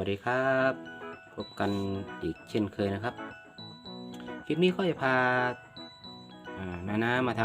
สวัสดีครับ พบกันอีกเช่นเคยนะครับ คลิปนี้ก็จะพาอ่านานามาท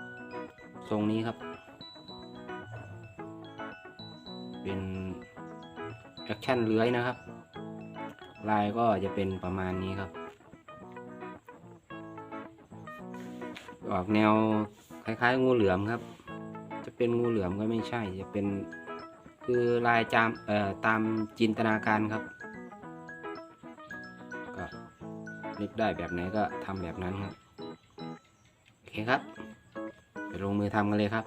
ำทรงนี้ครับ เป็นแอคชั่นเลื้อยนะครับ ลายก็จะเป็นประมาณนี้ครับ ออกแนวคล้ายๆ งูเหลือมครับ จะเป็นงูเหลือมก็ไม่ใช่จะเป็น คือลายจามเอ่อตามจินตนาการครับ ก็นึกได้แบบไหนก็ทำแบบนั้นครับ โอเคครับ ไปลงมือทำกันเลยครับ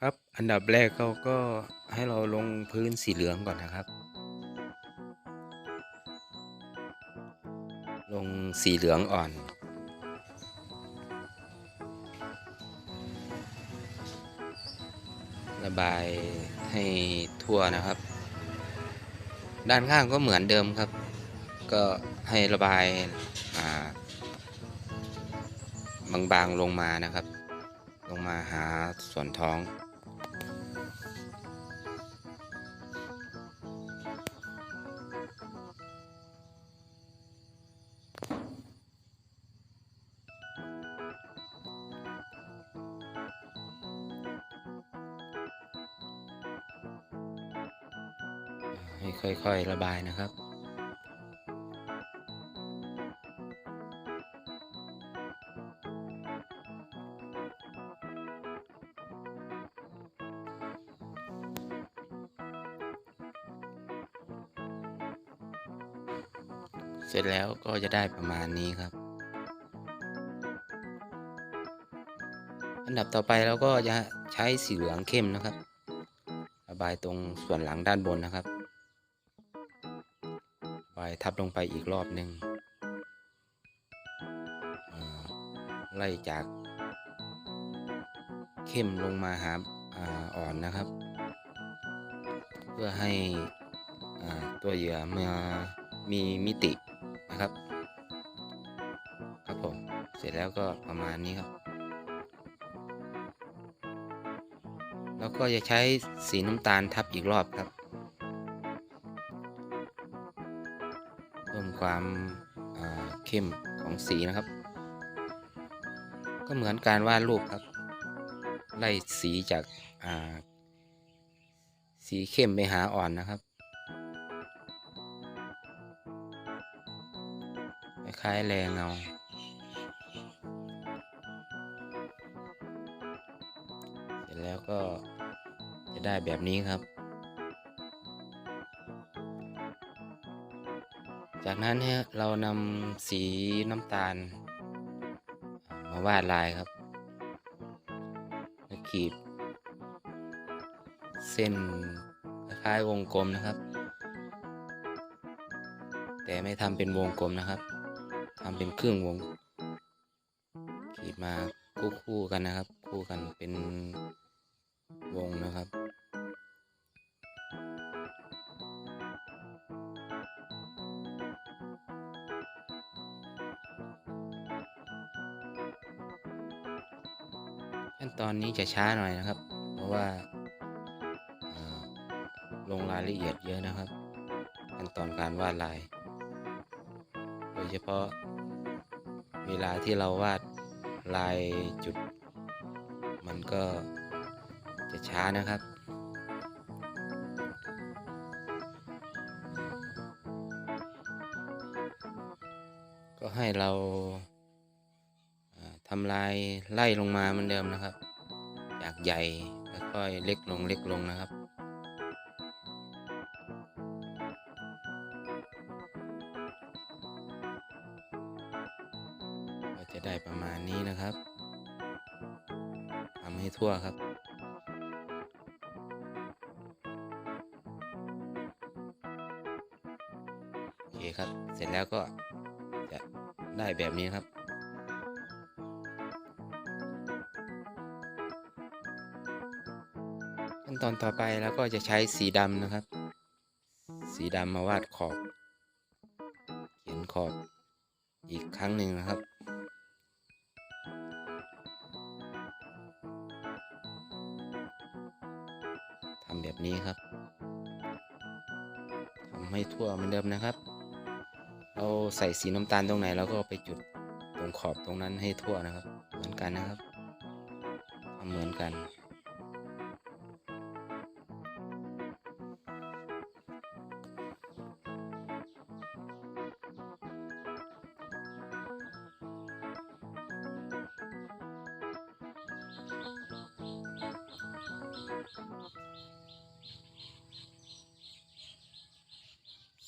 ครับอันดับแรกเขาก็ให้เราลงพื้นสีเหลืองก่อนนะครับ ลงสีเหลืองอ่อน ระบายให้ทั่วนะครับ ด้านข้างก็เหมือนเดิมครับ ก็ให้ระบายบางๆลงมานะครับ ลงมาหาส่วนท้อง ให้ค่อย ๆ ระบายนะครับเสร็จแล้วก็จะได้ประมาณนี้ครับ อันดับต่อไปเราก็จะใช้สีเหลืองเข้มนะครับ ระบายตรงส่วนหลังด้านบนนะครับ ทับลงไปอีกรอบหนึ่งไล่จากเข้มลงมาหาอ่ออนนะครับ เพื่อให้ตัวเหยื่อมามีมิตินะครับ ครับผมเสร็จแล้วก็ประมาณนี้ครับ แล้วก็จะใช้สีน้ำตาลทับอีกรอบครับ พิ่มความเข้มของสีนะครับ ก็เหมือนการวาดรูปครับ ไล่สีจากาสีเข้มไปหาอ่อนนะครับคล้ายแรงเงาเสร็จแล้วก็จะได้แบบนี้ครับ จากนั้นเนี่ยเรานำสีน้ำตาล มาวาดลายครับแล้วขีด เส้นคล้ายวงกลมนะครับ แต่ไม่ทำเป็นวงกลมนะครับทำเป็นครึ่งวง ขีดมาคู่กันนะครับ คู่กันเป็นวงนะครับ ขั้นตอนนี้จะช้าหน่อยนะครับ เพราะว่าลงรายละเอียดเยอะนะครับ ขั้นตอนการวาดลาย โดยเฉพาะเวลาที่เราวาดลายจุด มันก็จะช้านะครับก็ให้เราทำลายไล่ลงมาเหมือนเดิมนะครับ จากใหญ่ค่อยเล็กลงเล็กลงนะครับ ก็จะได้ประมาณนี้นะครับทำให้ทั่วครับโอเคครับ เสร็จแล้วก็จะได้แบบนี้ครับ ขั้นตอนต่อไปแล้วก็จะใช้สีดำนะครับ สีดำมาวาดขอบ เขียนขอบอีกครั้งหนึ่งนะครับ ทำแบบนี้ครับ ทำให้ทั่วเหมือนเดิมนะครับ เราใส่สีน้ำตาลตรงไหนเราก็ไปจุดตรงขอบตรงนั้นให้ทั่วนะครับ เหมือนกันนะครับทำเหมือนกัน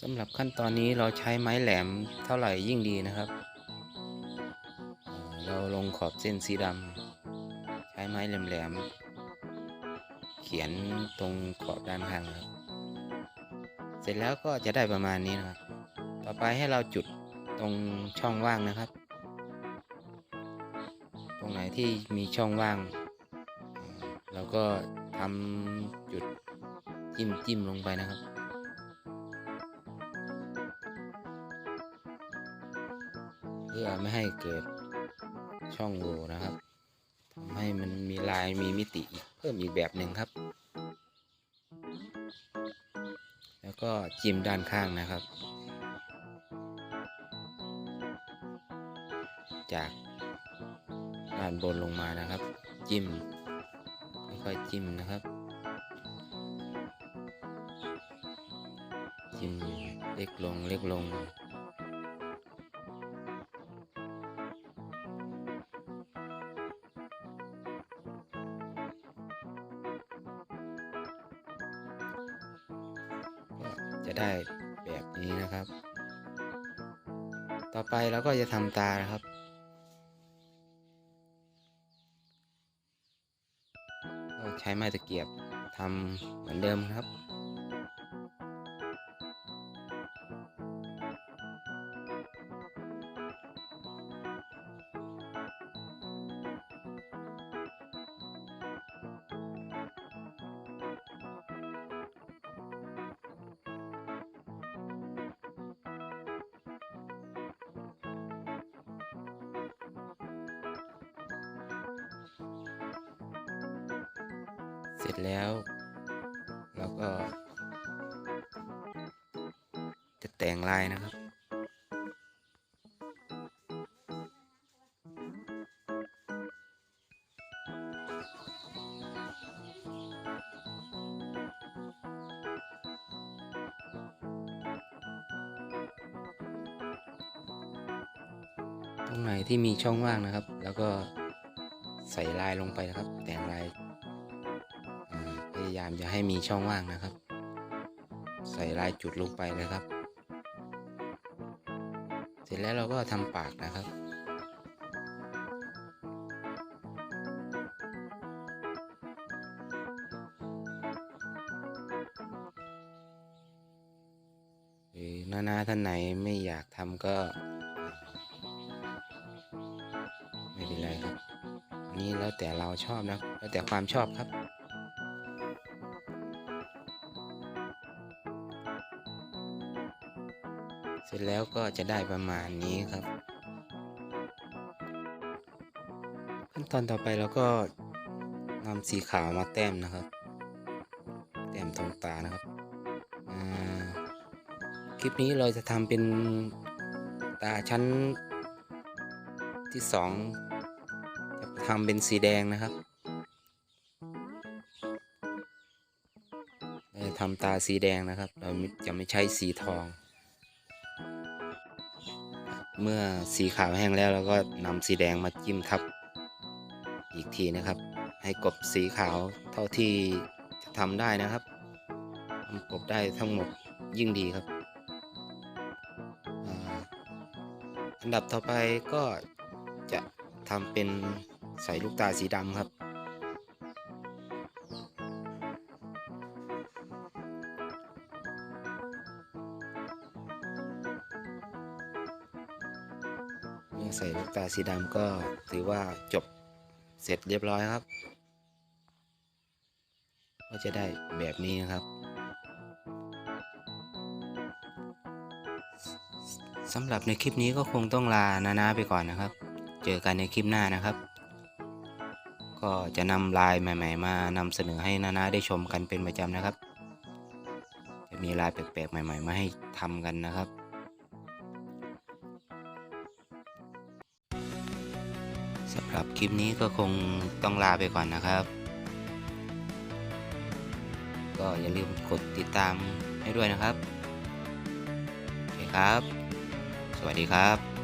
สำหรับขั้นตอนนี้เราใช้ไม้แหลมเท่าไหร่ยิ่งดีนะครับ เราลงขอบเส้นสีดำใช้ไม้แหลมๆเขียนตรงขอบด้านข้างครับเสร็จแล้วก็จะได้ประมาณนี้นะครับ ต่อไปให้เราจุดตรงช่องว่างนะครับ ตรงไหนที่มีช่องว่าง เราก็ ทำจุดจิ้มจิ้มลงไปนะครับ เพื่อไม่ให้เกิดช่องโหว่นะครับทำให้มันมีลายมีมิติอีกเพิ่มอีกแบบหนึ่งครับ แล้วก็จิ้มด้านข้างนะครับ จากด้านบนลงมานะครับ จิ้ม ค่อยจิ้มนะครับ จิ้มเล็กลงเล็กลงจะได้แบบนี้นะครับ ต่อไปเราก็จะทำตานะครับ ช้ไม้ตะเกียบทำเหมือนเดิมครับ เสร็จแล้วเราก็ จะแต่งลายนะครับ ตรงไหนที่มีช่องว่างนะครับ แล้วก็ใส่ลายลงไปนะครับ แต่งลาย ยายามจะให้มีช่องว่างนะครับ ใส่ลายจุดลงไปเลยครับ เสร็จแล้วเราก็ทำปากนะครับหรือน้าๆท่านไหนไม่อยากทำก็ไม่เป็นไรครับอันนี้แล้วแต่เราชอบนะ แล้วแต่ความชอบครับ ร็จแล้วก็จะได้ประมาณนี้ครับ ขั้นตอนต่อไปเราก็นำสีขาวมาแต้มนะครับ แต้มตรงตานะครับคลิปนี้เราจะทำเป็นตาชั้นที่สองจะทำเป็นสีแดงนะครับทำตาสีแดงนะครับ เราจะไม่ใช้สีทอง เมื่อสีขาวแห้งแล้วเราก็นำสีแดงมาจิ้มทับ อีกทีนะครับ ให้กบสีขาวเท่าที่จะทำได้นะครับทำกบได้ทั้งหมดยิ่งดีครับอันดับต่อไปก็จะทำเป็นใส่ลูกตาสีดำครับี่ใส่ลูกตาสีดำก็ถือว่าจบเสร็จเรียบร้อยครับ ก็จะได้แบบนี้นะครับสำหรับในคลิปนี้ก็คงต้องลานานาไปก่อนนะครับ เจอกันในคลิปหน้านะครับ ก็จะนำลายใหม่ ๆ มานำเสนอให้นานาได้ชมกันเป็นประจำนะครับ จะมีลายแปลกๆใหม่ ๆ มาให้ทำกันนะครับ รับคลิปนี้ก็คงต้องลาไปก่อนนะครับ ก็อย่าลืมกดติดตามให้ด้วยนะครับโอเคครับ สวัสดีครับ